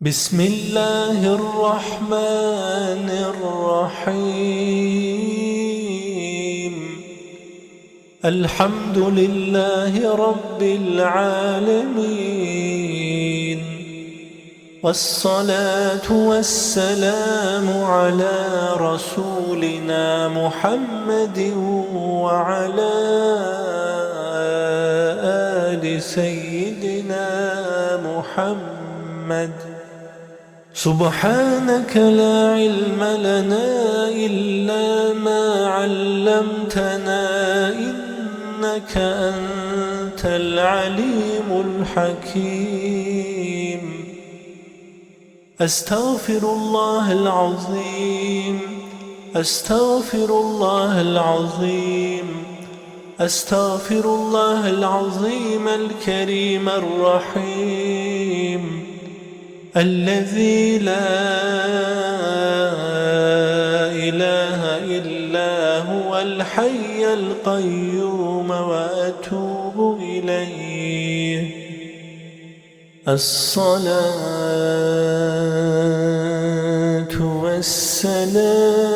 بسم الله الرحمن الرحيم. الحمد لله رب العالمين. والصلاة والسلام على رسولنا محمد وعلى آل سيدنا محمد. سبحانك لا علم لنا إلا ما علمتنا إنك أنت العليم الحكيم. أستغفر الله العظيم. أستغفر الله العظيم. أستغفر الله العظيم الكريم الرحيم. الذي لا إله إلا هو الحي القيوم وأتوب إليه. الصلاة والسلام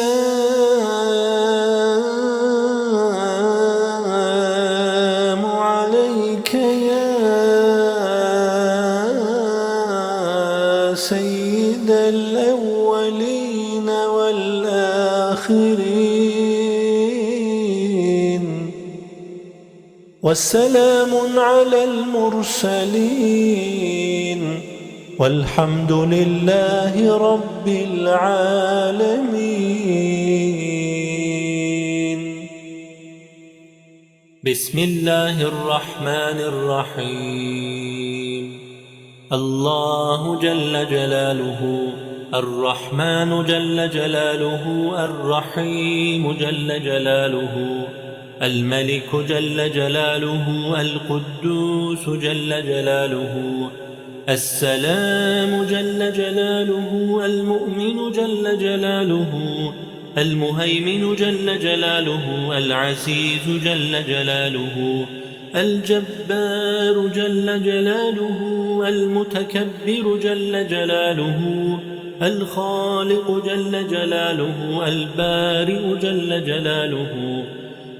يا سيد الأولين والآخرين. والسلام على المرسلين. والحمد لله رب العالمين. بسم الله الرحمن الرحيم. الله جل جلاله الرحمن جل جلاله الرحيم جل جلاله الملك جل جلاله القدوس جل جلاله السلام جل جلاله المؤمن جل جلاله المهيمن جل جلاله العزيز جل جلاله الجبار جل جلاله المتكبر جل جلاله الخالق جل جلاله البارئ جل جلاله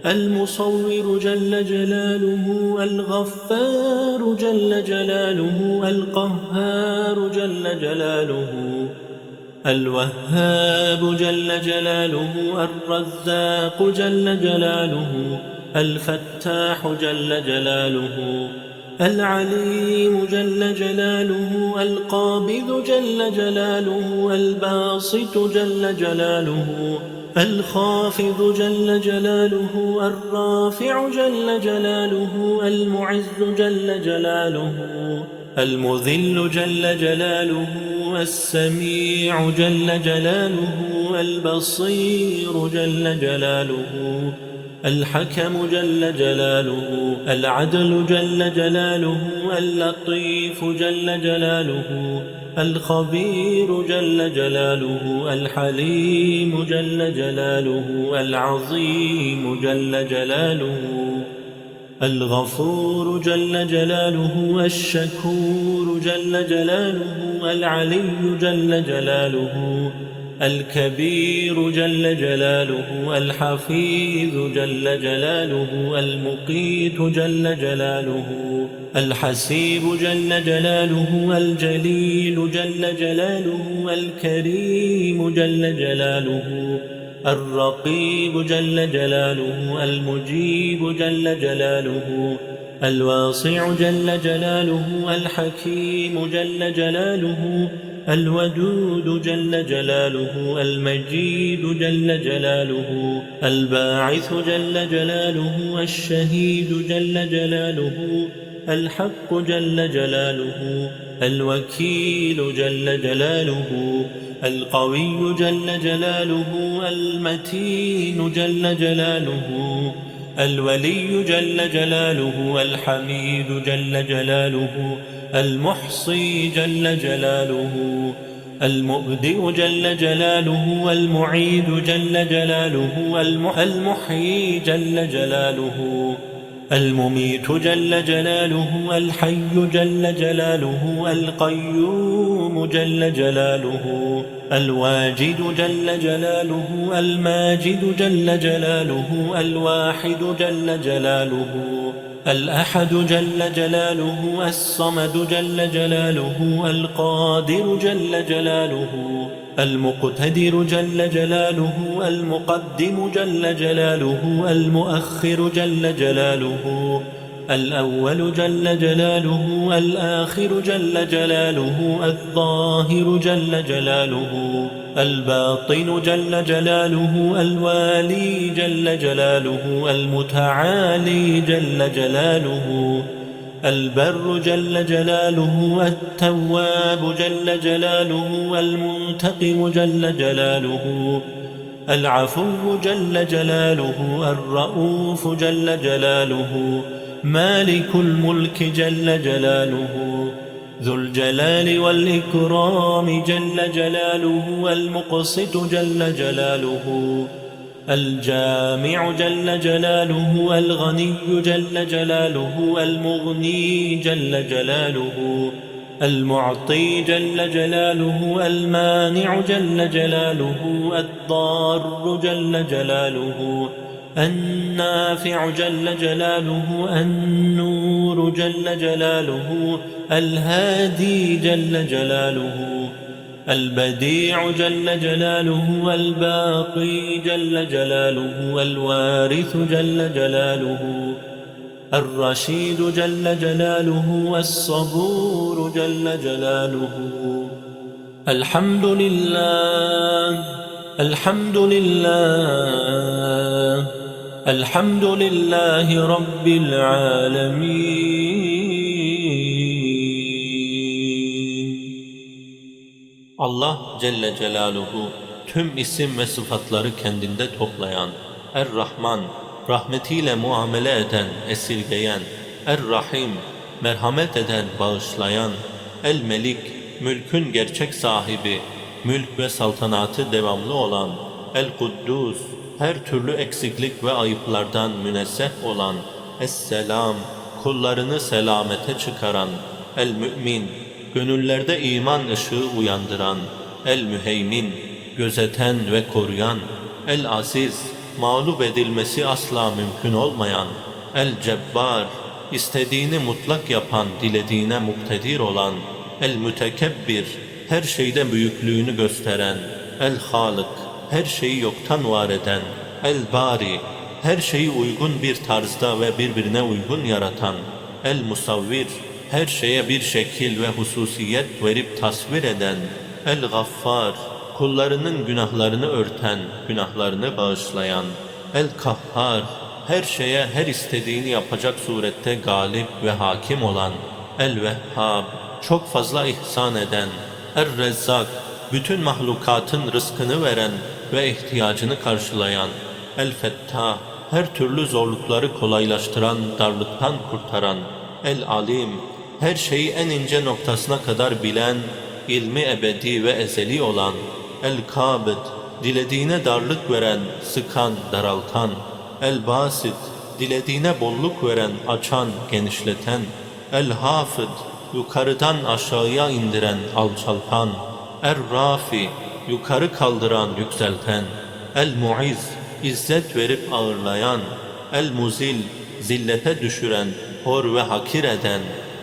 المصور جل جلاله الغفار جل جلاله القهار جل جلاله. الوهاب جل جلاله الرزاق جل جلاله الفتاح جل جلاله العليم جل جلاله القابض جل جلاله الباسط جل جلاله الخافض جل جلاله الرافع جل جلاله المعز جل جلاله المذل جل جلاله السميع جل جلاله البصير جل جلاله الحكم جل جلاله العدل جل جلاله اللطيف جل جلاله الخبير جل جلاله الحليم جل جلاله العظيم جل جلاله. الغفور جل جلاله الشكور جل جلاله العلي جل جلاله الكبير جل جلاله الحفيظ جل جلاله المقيت جل جلاله الحسيب جل جلاله الجليل جل جلاله الكريم جل جلاله الرقيب جل جلاله المجيب جل جلاله الواسع جل جلاله الحكيم جل جلاله الودود جل جلاله المجيد جل جلاله الباعث جل جلاله الشهيد جل جلاله الحق جل جلاله الوكيل جل جلاله. القوي جل جلاله المتين جل جلاله الولي جل جلاله الحميد جل جلاله المحصي جل جلاله المبدئ جل جلاله المعيد جل جلاله الم- المحيي جل جلاله المميت جل جلاله الحي جل جلاله القيوم جل جلاله الواجد جل جلاله الماجد جل جلاله الواحد جل جلاله الأحد جل جلاله الصمد جل جلاله القادر جل جلاله المقتدر جل جلاله المقدم جل جلاله المؤخر جل جلاله الأول جل جلاله الآخر جل جلاله الظاهر جل جلاله الباطن جل جلاله الوالي جل جلاله المتعالي جل جلاله البر جل جلاله التواب جل جلاله المنتقم جل جلاله العفو جل جلاله الرؤوف جل جلاله مالك الملك جل جلاله ذو الجلال والإكرام جل جلاله المقسط جل جلاله الجامع جل جلاله الغني جل جلاله المغني جل جلاله المعطي جل جلاله المانع جل جلاله الضار جل جلاله النافع جل جلاله النور جل جلاله الهادي جل جلاله البديع جل جلاله الباقي جل جلاله الوارث جل جلاله الرشيد جل جلاله والصبور جل جلاله. الحمد لله الحمد لله. الحمد لله رب العالمين Allah Celle Celaluhu tüm isim ve sıfatları kendinde toplayan, Er-Rahman, rahmetiyle muamele eden, esirgeyen, Er-Rahim, merhamet eden, bağışlayan, El-Melik, mülkün gerçek sahibi, mülk ve saltanatı devamlı olan, El-Kuddus, her türlü eksiklik ve ayıplardan münezzeh olan, Es-Selam, kullarını selamete çıkaran, El-Mü'min, gönüllerde iman ışığı uyandıran, El-Müheymin, gözeten ve koruyan, El-Aziz, mağlup edilmesi asla mümkün olmayan, El-Cebbar, istediğini mutlak yapan, dilediğine muktedir olan, El-Mütekebbir, her şeyde büyüklüğünü gösteren, El-Halık, her şeyi yoktan var eden, El-Bari, her şeyi uygun bir tarzda ve birbirine uygun yaratan, El-Musavvir, her şeye bir şekil ve hususiyet verip tasvir eden, El-Gaffar, kullarının günahlarını örten, günahlarını bağışlayan, El-Kahhar, her şeye her istediğini yapacak surette galip ve hakim olan, El-Vehhab, çok fazla ihsan eden, Er-Rezzak, bütün mahlukatın rızkını veren ve ihtiyacını karşılayan, El-Fettah, her türlü zorlukları kolaylaştıran, darlıktan kurtaran, El-Alim, her şeyi en ince noktasına kadar bilen, ilmi ebedi ve ezeli olan, El-Kabid, dilediğine darlık veren, sıkan, daraltan, El-Basit, dilediğine bolluk veren, açan, genişleten, El-Hafid, yukarıdan aşağıya indiren, alçaltan, Er-Rafi, yukarı kaldıran, yükselten, El-Muiz, izzet verip ağırlayan, El-Muzil, zillete düşüren, hor ve hakir eden,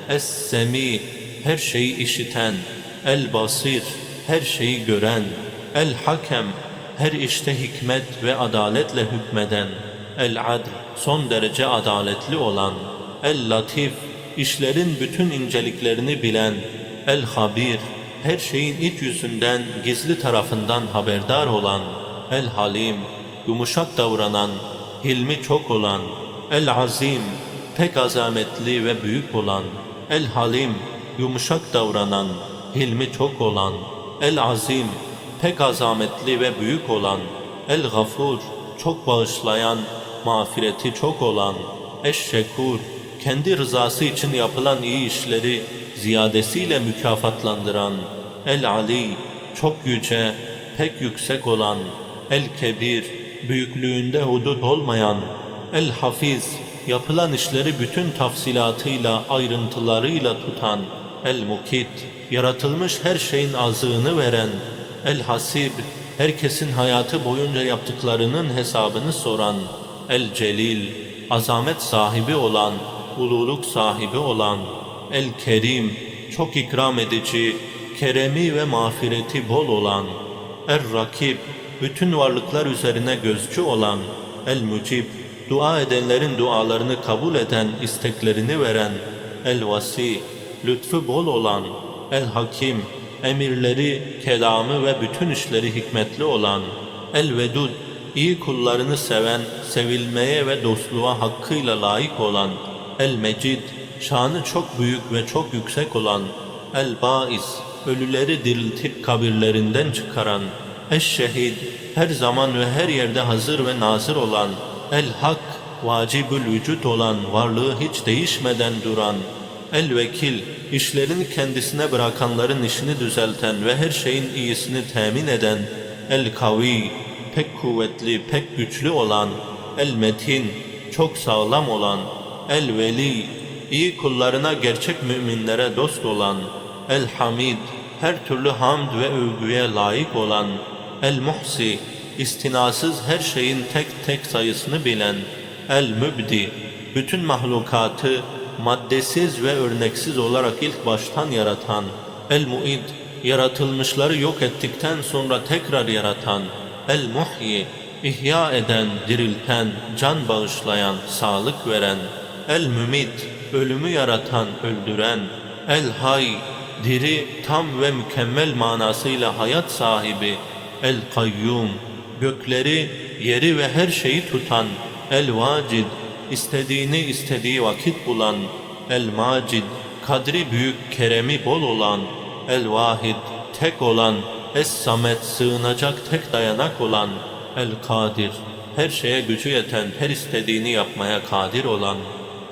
Es-Semi, her şeyi işiten, El-Basir, her şeyi gören, El-Hakem, her işte hikmet ve adaletle hükmeden, El-Adl, son derece adaletli olan, El-Latif, işlerin bütün inceliklerini bilen, El-Habir, her şeyin iç yüzünden gizli tarafından haberdar olan, El Halim, yumuşak davranan, hilmi çok olan, El Azim, pek azametli ve büyük olan, El Halim, yumuşak davranan, hilmi çok olan, El Azim, pek azametli ve büyük olan, El Gafur, çok bağışlayan, mağfireti çok olan, Eşşekur, kendi rızası için yapılan iyi işleri ziyadesiyle mükafatlandıran, El Ali, çok yüce, pek yüksek olan, El Kebir, büyüklüğünde hudut olmayan, El Hafiz, yapılan işleri bütün tafsilatıyla, ayrıntılarıyla tutan, El Mukit, yaratılmış her şeyin azığını veren, El Hasib, herkesin hayatı boyunca yaptıklarının hesabını soran, El Celil, azamet sahibi olan, ululuk sahibi olan, El Kerim, çok ikram edici, keremi ve mağfireti bol olan, Er Rakib, bütün varlıklar üzerine gözcü olan, El Mucib, dua edenlerin dualarını kabul eden, isteklerini veren, El Vasi, lütfu bol olan, El Hakim, emirleri, kelamı ve bütün işleri hikmetli olan, El Vedud, iyi kullarını seven, sevilmeye ve dostluğa hakkıyla layık olan, El Mecid, şanı çok büyük ve çok yüksek olan, El Baiz, ölüleri diriltip kabirlerinden çıkaran, Eş-Şehid, her zaman ve her yerde hazır ve nazır olan, El Hak, vacibül vücut olan, varlığı hiç değişmeden duran, El Vekil, işlerini kendisine bırakanların işini düzelten ve her şeyin iyisini temin eden, El Kavi, pek kuvvetli, pek güçlü olan, El Metin, çok sağlam olan, El Veli, iyi kullarına gerçek müminlere dost olan, El Hamid, her türlü hamd ve övgüye layık olan, El Muhsi, istinasız her şeyin tek tek sayısını bilen, El Mübdi, bütün mahlukatı maddesiz ve örneksiz olarak ilk baştan yaratan, El Muid, yaratılmışları yok ettikten sonra tekrar yaratan, El Muhyi, ihya eden, dirilten, can bağışlayan, sağlık veren, El Mümit, ölümü yaratan, öldüren, El Hay, diri, tam ve mükemmel manasıyla hayat sahibi, El Kayyum, gökleri, yeri ve her şeyi tutan, El Vacid, istediğini istediği vakit bulan, El Macid, kadri büyük, keremi bol olan, El Vahid, tek olan, Es-Samet, sığınacak tek dayanak olan, El Kadir, her şeye gücü yeten, her istediğini yapmaya kadir olan,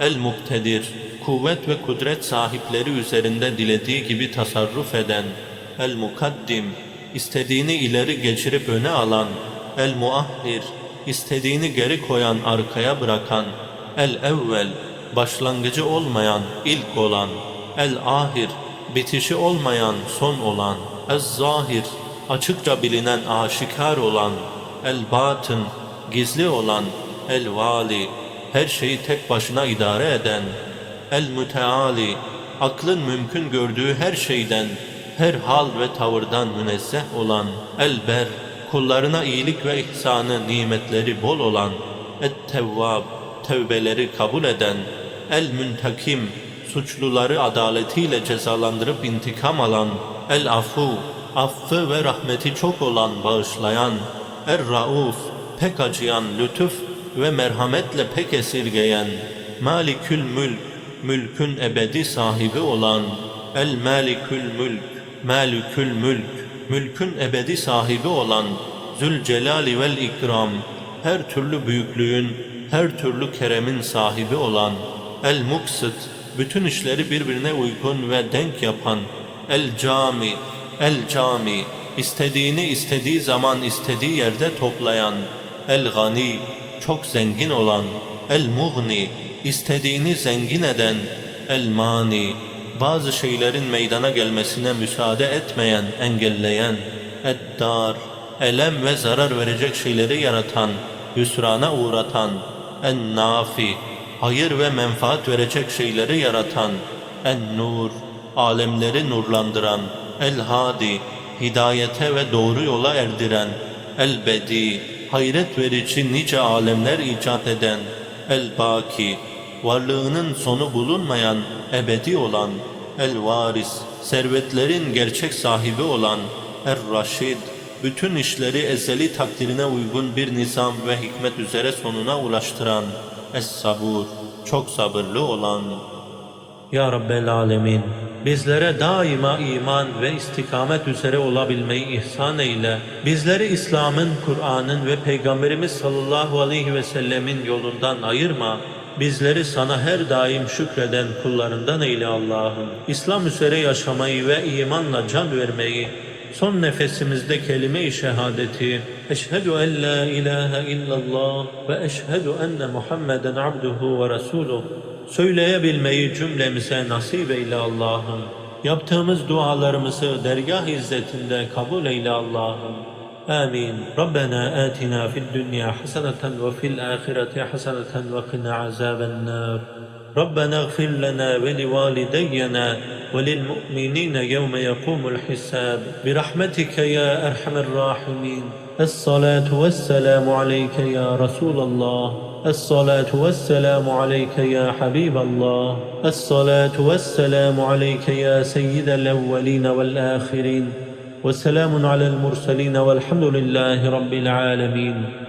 El Muktedir, kuvvet ve kudret sahipleri üzerinde dilediği gibi tasarruf eden, El Mukaddim, istediğini ileri geçirip öne alan, El Muahhir, istediğini geri koyan, arkaya bırakan, El Evvel, başlangıcı olmayan, ilk olan, El Ahir, bitişi olmayan, son olan, Ez Zahir, açıkça bilinen, aşikar olan, El Batın, gizli olan, El Vali, her şeyi tek başına idare eden, El Müteali, aklın mümkün gördüğü her şeyden, her hal ve tavırdan münezzeh olan, El Ber, kullarına iyilik ve ihsanı, nimetleri bol olan, Et-Tevvab, tevbeleri kabul eden, El Müntakim, suçluları adaletiyle cezalandırıp intikam alan, El Afu, affı ve rahmeti çok olan, bağışlayan, Er Rauf, pek acıyan, lütuf ve merhametle pek esirgeyen, Malikül Mülk, mülkün ebedi sahibi olan, El Malikül Mülk, Malikül Mülk, mülkün ebedi sahibi olan, Zülcelali vel İkram, her türlü büyüklüğün, her türlü keremin sahibi olan, El Muksit, bütün işleri birbirine uygun ve denk yapan, El Cami, El Cami, istediğini istediği zaman istediği yerde toplayan, El Gani, çok zengin olan, El Mughni, istediğini zengin eden, El Mani, bazı şeylerin meydana gelmesine müsaade etmeyen, engelleyen, Eddar, elem ve zarar verecek şeyleri yaratan, hüsrana uğratan, En-Nafi, hayır ve menfaat verecek şeyleri yaratan, En-Nur, alemleri nurlandıran, El-Hadi, hidayete ve doğru yola erdiren, El-Bedi, hayret verici nice alemler icat eden, El-Baki, varlığının sonu bulunmayan, ebedi olan, El-Varis, servetlerin gerçek sahibi olan Er-Raşid, bütün işleri ezeli takdirine uygun bir nizam ve hikmet üzere sonuna ulaştıran Es-Sabur, çok sabırlı olan ya Rabbel Alemin, bizlere daima iman ve istikamet üzere olabilmeyi ihsan eyle. Bizleri İslam'ın, Kur'an'ın ve Peygamberimiz sallallahu aleyhi ve sellemin yolundan ayırma. Bizleri sana her daim şükreden kullarından eyle Allah'ım. İslam üzere yaşamayı ve imanla can vermeyi, son nefesimizde kelime-i şehadeti, eşhedü en la ilahe illallah ve eşhedü enne Muhammeden abduhu ve resuluh söyleyebilmeyi cümlemize nasip eyle Allah'ım. Yaptığımız dualarımızı dergah izzetinde kabul eyle Allah'ım. Amin. Rabbena atina fid dünya haseneten ve fil ahireti haseneten ve qina azaben nar. ربنا اغفر لنا ولوالدينا وللمؤمنين يوم يقوم الحساب برحمتك يا ارحم الراحمين الصلاة والسلام عليك يا رسول الله. الصلاة والسلام عليك يا حبيب الله. الصلاة والسلام عليك يا سيد الأولين والآخرين. وسلام على المرسلين والحمد لله رب العالمين.